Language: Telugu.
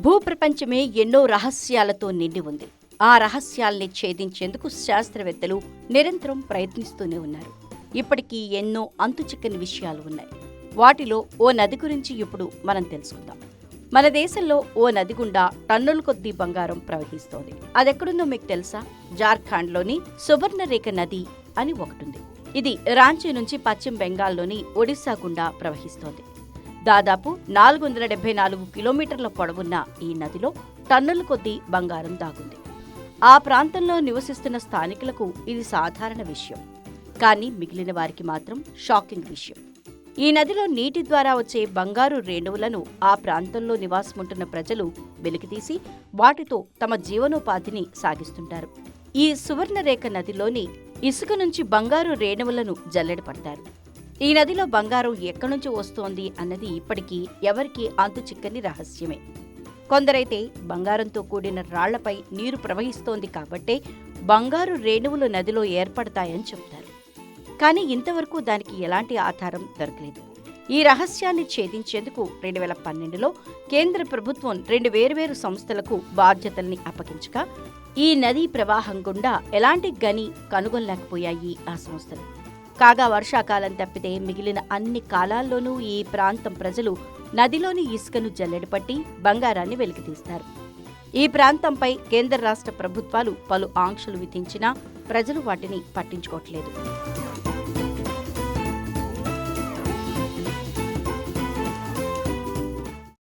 భూప్రపంచమే ఎన్నో రహస్యాలతో నిండి ఉంది. ఆ రహస్యాల్ని ఛేదించేందుకు శాస్త్రవేత్తలు నిరంతరం ప్రయత్నిస్తూనే ఉన్నారు. ఇప్పటికీ ఎన్నో అంతుచిక్కని విషయాలు ఉన్నాయి. వాటిలో ఓ నది గురించి ఇప్పుడు మనం తెలుసుకుందాం. మన దేశంలో ఓ నది గుండా టన్నుల కొద్దీ బంగారం ప్రవహిస్తోంది. అదెక్కడుందో మీకు తెలుసా? జార్ఖండ్లోని సువర్ణరేఖ నది అని ఒకటుంది. ఇది రాంచీ నుంచి పశ్చిమ బెంగాల్లోని ఒడిశా గుండా ప్రవహిస్తోంది. దాదాపు నాలుగు వందల డెబ్బై నాలుగు కిలోమీటర్ల పొడవున్న ఈ నదిలో టన్నుల కొద్దీ బంగారం దాగుంది. ఆ ప్రాంతంలో నివసిస్తున్న స్థానికులకు ఇది సాధారణ విషయం. కానీ మిగిలిన వారికి మాత్రం షాకింగ్ విషయం. ఈ నదిలో నీటి ద్వారా వచ్చే బంగారు రేణువులను ఆ ప్రాంతంలో నివాసముంటున్న ప్రజలు వెలికితీసి వాటితో తమ జీవనోపాధిని సాగిస్తుంటారు. ఈ సువర్ణరేఖ నదిలోని ఇసుక నుంచి బంగారు రేణువులను జల్లెడపడతారు ఈ నదిలో బంగారం ఎక్కడి నుంచి వస్తోంది అన్నది ఇప్పటికీ ఎవరికీ అంతు చిక్కని రహస్యమే. కొందరైతే బంగారంతో కూడిన రాళ్ళపై నీరు ప్రవహిస్తోంది కాబట్టే బంగారు రేణువులు నదిలో ఏర్పడతాయని చెప్తారు కానీ ఇంతవరకు దానికి ఎలాంటి ఆధారం దొరకలేదు. ఈ రహస్యాన్ని ఛేదించేందుకు రెండు వేల పన్నెండులో కేంద్ర ప్రభుత్వం రెండు వేర్వేరు సంస్థలకు బాధ్యతల్ని అప్పగించగా ఈ నదీ ప్రవాహం గుండా ఎలాంటి గని కనుగొనలేకపోయాయి ఆ సంస్థలు. కాగా వర్షాకాలం తప్పితే మిగిలిన అన్ని కాలాల్లోనూ ఈ ప్రాంతం ప్రజలు నదిలోని ఇసుకను జల్లెడపట్టి బంగారాన్ని వెలికితీస్తారు. ఈ ప్రాంతంపై కేంద్ర రాష్ట్ర ప్రభుత్వాలు పలు ఆంక్షలు విధించినా ప్రజలు వాటిని పట్టించుకోవట్లేదు.